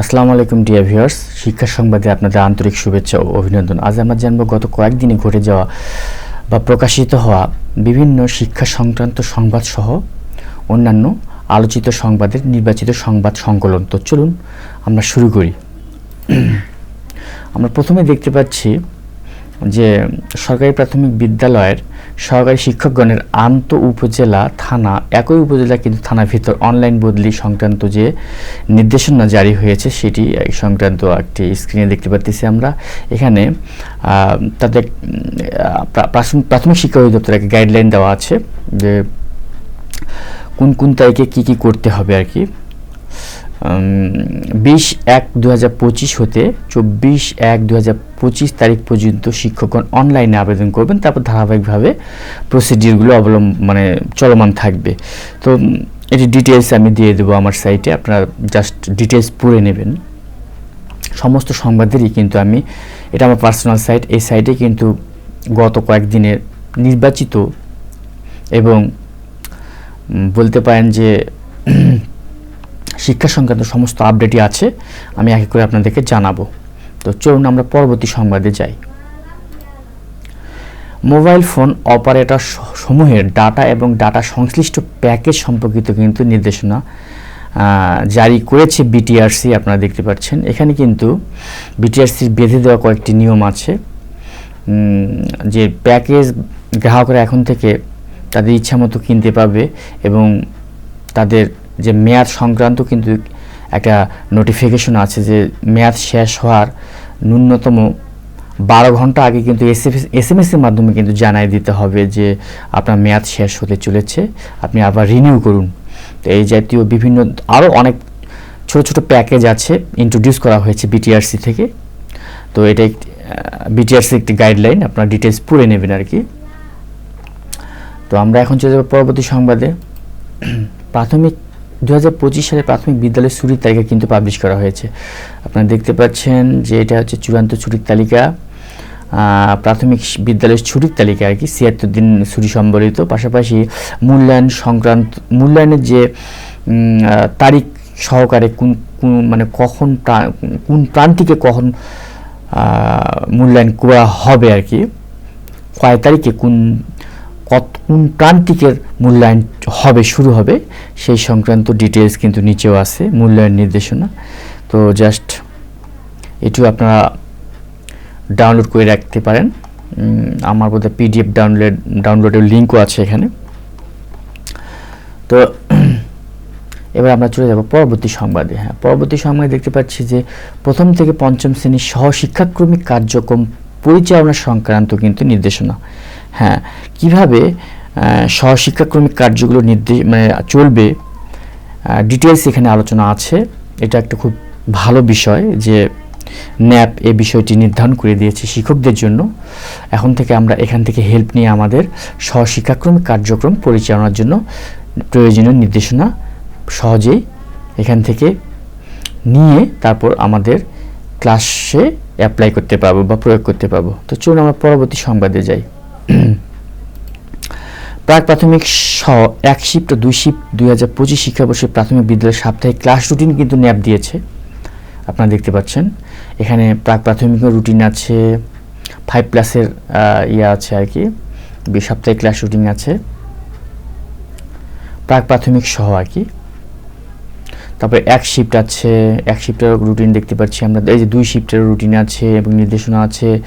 আসসালামু আলাইকুম dear viewers শিক্ষা সংবাদে আপনাদের আন্তরিক শুভেচ্ছা ও অভিনন্দন। আজ আমরা জানব গত কয়েকদিনে ঘটে যাওয়া বা প্রকাশিত হওয়া বিভিন্ন শিক্ষা সংক্রান্ত সংবাদ সহ অন্যান্য আলোচিত সংবাদের নির্বাচিত সংবাদ সংকলন। তো চলুন আমরা শুরু করি। আমরা প্রথমে দেখতে পাচ্ছি যে সরকারি প্রাথমিক বিদ্যালয়ের সরকারি শিক্ষকগণের আন্ত উপজেলা থানা, একই উপজেলা কিন্তু থানার ভিতর অনলাইন বদলি সংক্রান্ত যে নির্দেশনা জারি হয়েছে, সেটি সংক্রান্ত একটি স্ক্রিনে দেখতে পাচ্ছি আমরা। এখানে তাদের প্রাথমিক শিক্ষা অধিদপ্তর একটা গাইডলাইন দেওয়া আছে যে কোন কোন তারিখে কী কী করতে হবে আর কি। বিশ এক দু হতে চব্বিশ এক দু তারিখ পর্যন্ত শিক্ষকগণ অনলাইনে আবেদন করবেন। তারপর ধারাবাহিকভাবে প্রসিডিউরগুলো অবলম্ব মানে চলমান থাকবে। তো এটি ডিটেলস আমি দিয়ে দেবো আমার সাইটে আপনারা জাস্ট ডিটেলস পড়ে নেবেন। সমস্ত সংবাদেরই কিন্তু আমি, এটা আমার পার্সোনাল সাইট এই সাইটে কিন্তু গত কয়েকদিনের নির্বাচিত এবং বলতে পারেন যে শিক্ষা সংক্রান্ত সমস্ত আপডেটই আছে, আমি এক করে আপনাদেরকে জানাব। তো চলুন আমরা পরবর্তী সংবাদে যাই। মোবাইল ফোন অপারেটর সমূহের ডাটা এবং ডাটা সংশ্লিষ্ট প্যাকেজ সম্পর্কিত কিন্তু নির্দেশনা জারি করেছে বিটিআরসি আপনারা দেখতে পাচ্ছেন। এখানে কিন্তু বিটিআরসির বেঁধে দেওয়া কয়েকটি নিয়ম আছে। যে প্যাকেজ গ্রাহকরা এখন থেকে তাদের ইচ্ছা মতো কিনতে পাবে এবং তাদের যে মেয়াদ সংক্রান্ত কিন্তু একটা নোটিফিকেশন আছে যে মেয়াদ শেষ হওয়ার ন্যূনতম বারো ঘণ্টা আগে কিন্তু এস এম এর মাধ্যমে কিন্তু জানাই দিতে হবে যে আপনার মেয়াদ শেষ হতে চলেছে, আপনি আবার রিনিউ করুন। তো এই জাতীয় বিভিন্ন আরও অনেক ছোট ছোট প্যাকেজ আছে ইন্ট্রোডিউস করা হয়েছে বিটিআরসি থেকে। তো এটা একটি বিটিআরসি একটি গাইডলাইন আপনার ডিটেলস পড়ে নেবেন আর কি। তো আমরা এখন চলে যাব পরবর্তী সংবাদে। প্রাথমিক দু হাজার পঁচিশ সালে প্রাথমিক বিদ্যালয়ের ছুটির তালিকা কিন্তু পাবলিশ করা হয়েছে। আপনারা দেখতে পাচ্ছেন যে এটা হচ্ছে চূড়ান্ত ছুটির তালিকা। প্রাথমিক বিদ্যালয়ের ছুটির তালিকা আর কি, ছিয়াত্তর দিন ছুটি সম্বলিত। পাশাপাশি মূল্যায়ন সংক্রান্ত, মূল্যায়নের যে তারিখ সহকারে কোন মানে কখন কোন প্রান্তিকে কখন মূল্যায়ন করা হবে আর কি, কয় তারিখে কোন কত, কোন প্রান্তিকের মূল্যায়ন হবে, শুরু হবে, সেই সংক্রান্ত ডিটেলস কিন্তু নিচেও আছে, মূল্যায়ন নির্দেশনা। তো জাস্ট এটিও আপনারা ডাউনলোড করে রাখতে পারেন। আমার বোধহয় পিডিএফ ডাউনলোড ডাউনলোডের লিঙ্কও আছে এখানে। তো এবার আমরা চলে যাব পরবর্তী সংবাদে। হ্যাঁ পরবর্তী সংবাদে দেখতে পাচ্ছি যে প্রথম থেকে পঞ্চম শ্রেণির সহ শিক্ষাক্রমিক কার্যক্রম পরিচালনা সংক্রান্ত কিন্তু নির্দেশনা। হ্যাঁ কীভাবে আহ, সহ শিক্ষাক্রমিক কার্যগুলো নির্দেশ মানে চলবে ডিটেলস এখানে আলোচনা আছে। এটা একটা খুব ভালো বিষয় যে ন্যাপ এ বিষয়টি নির্ধারণ করে দিয়েছে শিক্ষকদের জন্য। এখন থেকে আমরা এখান থেকে হেল্প নিয়ে আমাদের সহশিক্ষাক্রমিক কার্যক্রম পরিচালনার জন্য প্রয়োজনীয় নির্দেশনা সহজেই এখান থেকে নিয়ে তারপর আমাদের ক্লাসে অ্যাপ্লাই করতে পারব বা প্রয়োগ করতে পারব। তো চলুন আমরা পরবর্তী সংবাদে যাই। প্রাক প্রাথমিক সহ এক শিফট দুই শিফট দুই হাজার পঁচিশ শিক্ষাবর্ষে প্রাথমিক বিদ্যালয়ের সাপ্তাহিক ক্লাস রুটিন কিন্তু ন্যাপ দিয়েছে। আপনারা দেখতে পাচ্ছেন। এখানে প্রাক প্রাথমিক রুটিন আছে ফাইভ প্লাসের ইয়ে আছে আর কি বি- সাপ্তাহিক ক্লাস রুটিন আছে। প্রাক প্রাথমিক সহ আর কি। তারপরে এক শিফট আছে, এক শিফটের রুটিন দেখতে পাচ্ছি আমরা। এই যে দুই শিফটের রুটিন আছে এবং নির্দেশনা আছে।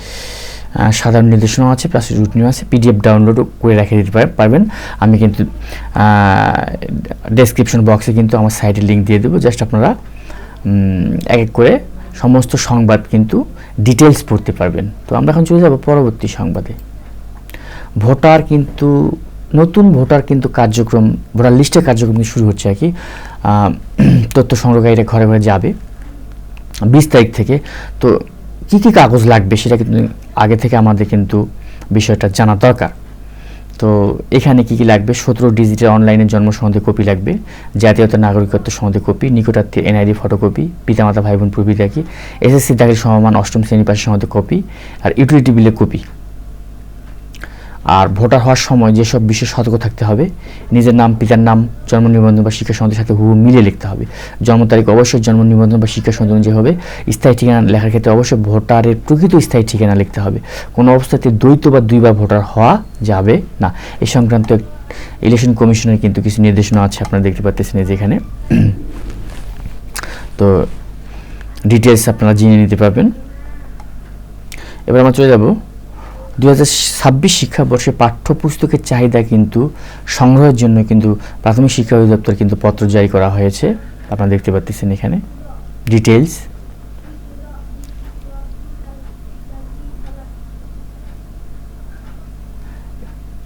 সাধারণ নির্দেশনাও আছে প্লাস রুটিনও আছে পিডিএফ ডাউনলোডও করে রেখে দিতে পারবেন। আমি কিন্তু ডেসক্রিপশন বক্সে কিন্তু আমার সাইটের লিঙ্ক দিয়ে দেবো। জাস্ট আপনারা এক এক করে সমস্ত সংবাদ কিন্তু ডিটেলস পড়তে পারবেন। তো আমরা এখন চলে যাব পরবর্তী সংবাদে। ভোটার কিন্তু, নতুন ভোটার কিন্তু কার্যক্রম, ভোটার লিস্টের কার্যক্রম শুরু হচ্ছে আর কি। তথ্য সংগ্রহকারীরা ঘরে ঘরে যাবে। বিশ তারিখ থেকে, তো কী কী কাগজ লাগবে সেটা কিন্তু আগে থেকে আমাদের কিন্তু বিষয়টা জানা দরকার। তো এখানে কি কি লাগবে? সতেরো ডিজিটাল অনলাইনে জন্ম সন্ধে কপি লাগবে, জাতীয়ত নাগরিকত্ব সন্ধে কপি, নিকটাত্মীয় এনআইডি ফটোকপি, পিতামাতা ভাই বোন প্রভৃতি এসএসসি দাখিল সমমান অষ্টম শ্রেণি পাশের সন্ধে কপি, আর ইউটিলিটি বিলের কপি। আর ভোটার হওয়ার সময় যেসব বিষয়ে সতর্ক থাকতে হবে, নিজের নাম, পিতার নাম, জন্ম নিবন্ধন বা শিক্ষা সনদের সাথে হুবহু মিলিয়ে লিখতে হবে। জন্ম তারিখ অবশ্যই জন্ম নিবন্ধন বা শিক্ষা সনদ যে হবে। স্থায়ী ঠিকানা লেখার ক্ষেত্রে অবশ্যই ভোটারের প্রকৃত স্থায়ী ঠিকানা লিখতে হবে। কোনো অবস্থাতে দ্বৈত বা দুইবার ভোটার হওয়া যাবে না। এ সংক্রান্ত ইলেকশন কমিশনের কিন্তু কিছু নির্দেশনা আছে, আপনারা দেখতে পাচ্ছেন এই যে এখানে। তো ডিটেলস আপনারা জেনে নিতে পারবেন। এবার আমরা চলে যাব দু ছাব্বিশ শিক্ষাবর্ষে পাঠ্যপুস্তকের চাহিদা কিন্তু সংগ্রহের জন্য কিন্তু প্রাথমিক শিক্ষা অধিদপ্তর কিন্তু পত্র জারি করা হয়েছে। আপনারা দেখতে পাচ্ছেন এখানে। ডিটেলস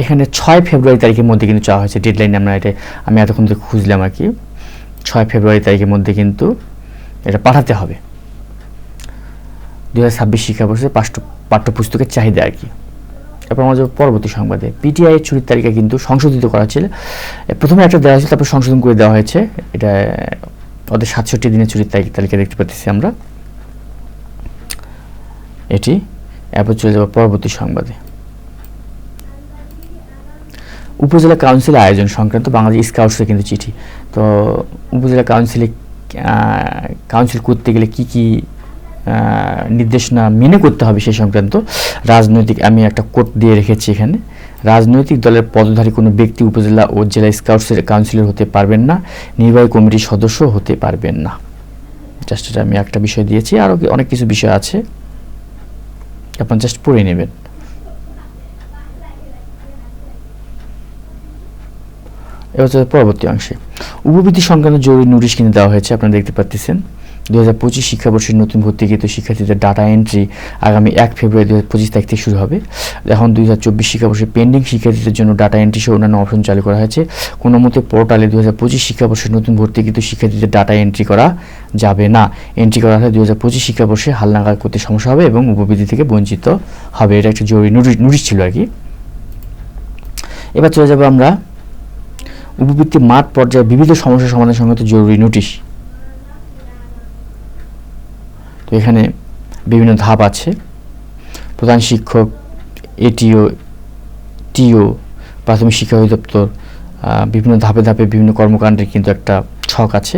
এখানে ছয় ফেব্রুয়ারি তারিখের মধ্যে কিন্তু চাওয়া হয়েছে। ডেডলাইন আমরা এটা আমি এতক্ষণ থেকে খুঁজলাম আর কি। ছয় ফেব্রুয়ারি তারিখের মধ্যে কিন্তু এটা পাঠাতে হবে। দু হাজার ছাব্বিশ শিক্ষাবর্ষে পাঠ্য পাঠ্যপুস্তকের চাহিদা আর কি। তারপর আমাদের পরবর্তী সংবাদে। পিটিআই এর ছুটির তালিকা কিন্তু সংশোধিত করা হয়েছিল প্রথমে একটা দেওয়া হয়েছিল তারপর সংশোধন করে দেওয়া হয়েছে। এটা, ওদের সাতষট্টি দিনের ছুটির তালিকা দেখতে পাচ্ছি আমরা। এটি, এরপর চলে যাব পরবর্তী সংবাদে। উপজেলা কাউন্সিল আয়োজন সংক্রান্ত বাংলাদেশ স্কাউটসের কিন্তু চিঠি। তো উপজেলা কাউন্সিলে কাউন্সিল করতে গেলে কি কি নির্দেশনা মেনে করতে হবে সে সংক্রান্ত। রাজনৈতিক, আমি একটা কোট দিয়ে রেখেছি এখানে। রাজনৈতিক দলের পদধারী কোনো ব্যক্তি, উপজেলা ও জেলা স্কাউটসের কাউন্সিলর হতে পারবেন না, নির্বাহী কমিটির সদস্য হতে পারবেন না। জাস্ট এটা আমি একটা বিষয় দিয়েছি। আরও অনেক কিছু বিষয় আছে। আপনার জাস্ট পড়ে নেবেন। এবার পরবর্তী অংশে। উপবৃত্তি সংক্রান্ত জরুরি নোটিশ কিনে দেওয়া হয়েছে, আপনারা দেখতে পাচ্ছেন দু হাজার পঁচিশ শিক্ষাবর্ষের নতুন ভর্তিকৃত শিক্ষার্থীদের ডাটা এন্ট্রি আগামী এক ফেব্রুয়ারি দু হাজার পঁচিশ তারিখ থেকে শুরু হবে। এখন দুই হাজার চব্বিশ শিক্ষাবর্ষে পেন্ডিং শিক্ষার্থীদের জন্য ডাটা এন্ট্রি সহ অন্যান্য অপশন চালু করা হয়েছে। কোনো মতে পোর্টালে দু হাজার পঁচিশ শিক্ষাবর্ষের নতুন ভর্তিকৃত শিক্ষার্থীদের ডাটা এন্ট্রি করা যাবে না। এন্ট্রি করা হলে দু হাজার পঁচিশ শিক্ষাবর্ষে হালনাগাদ করতে সমস্যা হবে এবং উপবৃত্তি থেকে বঞ্চিত হবে। এটা একটা জরুরি নোটিশ নোটিশ ছিল আর কি। এবার চলে যাব আমরা উপবৃত্তি মাঠ পর্যায়ে বিবিধ সমস্যা সমাধান সংক্রান্ত জরুরি নোটিশ। তো এখানে বিভিন্ন ধাপ আছে। প্রধান শিক্ষক, এটিও, টিও, প্রাথমিক শিক্ষা অধিদপ্তর বিভিন্ন ধাপে ধাপে বিভিন্ন কর্মকাণ্ডের কিন্তু একটা ছক আছে।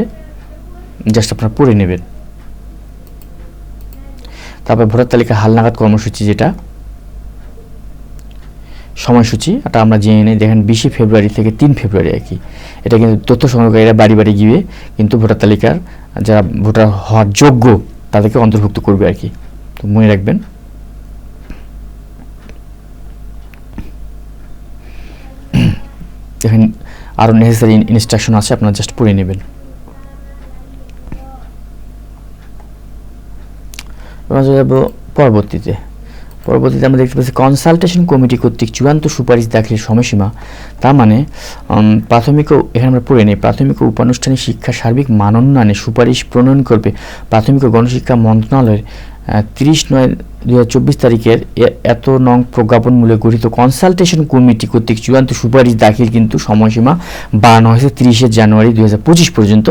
জাস্ট আপনারা পড়ে নেবেন। তারপর ভোটার তালিকা হালনাগাদ কর্মসূচি যেটা, সময়সূচি, এটা আমরা জেনে নিই। দেখেন বিশে ফেব্রুয়ারি থেকে তিন ফেব্রুয়ারি আর কি এটা কিন্তু তথ্য সংগ্রহকারীরা বাড়ি বাড়ি গিয়ে কিন্তু ভোটার তালিকার, যারা ভোটার হওয়ার যোগ্য তাদেরকে অন্তর্ভুক্ত করবে আর কি। তো মনে রাখবেন। এখানে আরও নেসেসারি ইনস্ট্রাকশন আছে, আপনারা জাস্ট পড়ে নেবেন। পরবর্তীতে। পরবর্তীতে আমরা দেখতে পাচ্ছি কনসালটেশন কমিটি কর্তৃক চূড়ান্ত সুপারিশ দাখিলের সময়সীমা। তার মানে প্রাথমিক এখানে আমরা পড়ে নিই, প্রাথমিক ও উপানুষ্ঠানিক শিক্ষা সার্বিক মানোন্নয়নে সুপারিশ প্রণয়ন করবে প্রাথমিক ও গণশিক্ষা মন্ত্রণালয়ের তিরিশ নয় দু তারিখের এত নং প্রজ্ঞাপনমূলক গঠিত কনসালটেশন কমিটি কর্তৃক চূড়ান্ত সুপারিশ দাখিল কিন্তু সময়সীমা বাড়ানো হয়েছে তিরিশে জানুয়ারি দু হাজার পঁচিশ পর্যন্ত।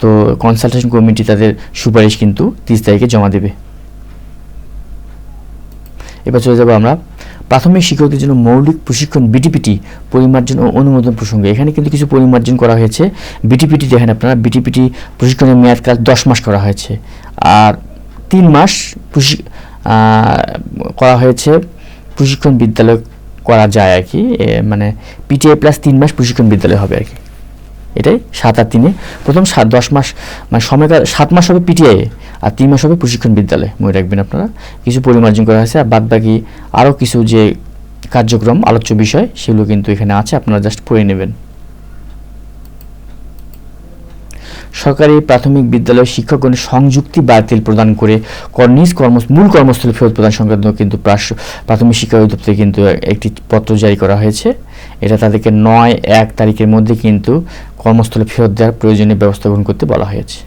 তো কনসালটেশন কমিটি তাদের সুপারিশ কিন্তু তিরিশ তারিখে জমা দেবে। এবার চলে যাব আমরা প্রাথমিক শিক্ষকদের জন্য মৌলিক প্রশিক্ষণ বিটিপিটি পরিমার্জন ও অনুমোদন প্রসঙ্গে। এখানে কিন্তু কিছু পরিমার্জন করা হয়েছে। বিটিপিটি দেখেন আপনারা বিটিপিটি প্রশিক্ষণের মেয়াদকাল দশ মাস করা হয়েছে। আর তিন মাস করা হয়েছে প্রশিক্ষণ বিদ্যালয় করা যায় আর কি। মানে পিটিআই প্লাস তিন মাস প্রশিক্ষণ বিদ্যালয় হবে আর কি। এটাই সাত আর তিনে। প্রথম সাত, দশ মাস মানে সময়কাল সাত মাস হবে পিটিআই আর তিন মাস হবে প্রশিক্ষণ বিদ্যালয়ে, মনে রাখবেন আপনারা। কিছু পরিমার্জন করা হয়েছে আর বাদ বাকি আরও কিছু যে কার্যক্রম, আলোচ্য বিষয়, সেগুলো কিন্তু এখানে আছে, আপনারা জাস্ট পড়ে নেবেন। সরকারি প্রাথমিক বিদ্যালয়ের শিক্ষকগণের সংযুক্তি বাতিল প্রদান করে নিজ কর্ম মূল কর্মস্থলে ফেরত প্রদান সংক্রান্ত কিন্তু প্রাথমিক শিক্ষা অধিদপ্তরে কিন্তু একটি পত্র জারি করা হয়েছে। এটা তাদেরকে নয় এক তারিখের মধ্যে কিন্তু কর্মস্থলে ফেরত দেওয়ার প্রয়োজনীয় ব্যবস্থা গ্রহণ করতে বলা হয়েছে।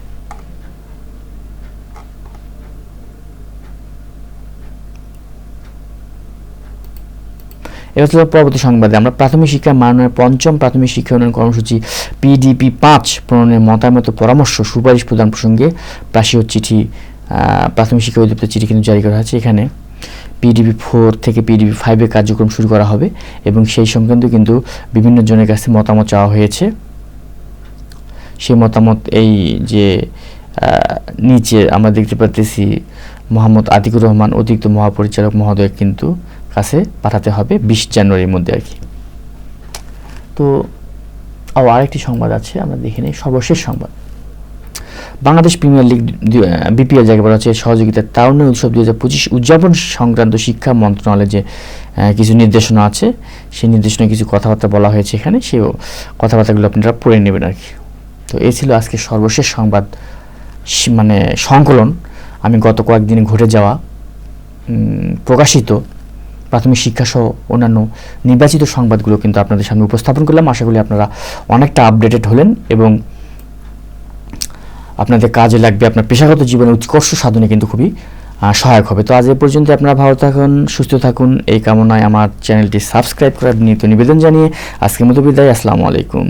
এবার হচ্ছে পরবর্তী সংবাদে। আমরা প্রাথমিক শিক্ষা মাননের পঞ্চম প্রাথমিক শিক্ষা উন্নয়ন কর্মসূচি পিডিপি পাঁচ প্রণয়নের মতামত পরামর্শ সুপারিশ প্রদান প্রসঙ্গে প্রাসীয় চিঠি প্রাথমিক শিক্ষা অধিদপ্তর চিঠি কিন্তু জারি করা হয়েছে এখানে পিডিবি ফোর থেকে পিডিবি ফাইভের কার্যক্রম শুরু করা হবে এবং সেই সংক্রান্ত কিন্তু বিভিন্ন জনের কাছে মতামত চাওয়া হয়েছে। সেই মতামত এই যে নিচে আমরা দেখতে পাচ্ছি মোহাম্মদ আতিকুর রহমান, অতিরিক্ত মহাপরিচালক মহোদয় কিন্তু কাছে পাঠাতে হবে বিশ জানুয়ারির মধ্যে আর কি। তো আরেকটি সংবাদ আছে, আমরা দেখে নিই, সর্বশেষ সংবাদ। বাংলাদেশ প্রিমিয়ার লিগ বিপিএল যাকে বলা হচ্ছে সহযোগিতা তারুণ্য উৎসব দু হাজার পঁচিশ উদযাপন সংক্রান্ত শিক্ষা মন্ত্রণালয়ে যে কিছু নির্দেশনা আছে, সেই নির্দেশনায় কিছু কথাবার্তা বলা হয়েছে এখানে, সেই কথাবার্তাগুলো আপনারা পড়ে নেবেন আর কি। তো এই ছিল আজকে সর্বশেষ সংবাদ মানে সংকলন। আমি গত কয়েকদিনে ঘটে যাওয়া প্রকাশিত প্রাথমিক শিক্ষাসহ অন্যান্য নির্বাচিত সংবাদগুলো কিন্তু আপনাদের সামনে উপস্থাপন করলাম। আশা করি আপনারা অনেকটা আপডেটেড হলেন এবং আপনাদের কাজে লাগবে আপনার পেশাগত জীবনে উৎকর্ষ সাধনে কিন্তু খুবই সহায়ক হবে। তো আজ এ পর্যন্ত আপনারা ভালো থাকুন, সুস্থ থাকুন। এই কামনায় আমার চ্যানেলটি সাবস্ক্রাইব করার নিয়ত নিবেদন জানিয়ে আজকের মতো বিদায়। আসসালামু আলাইকুম।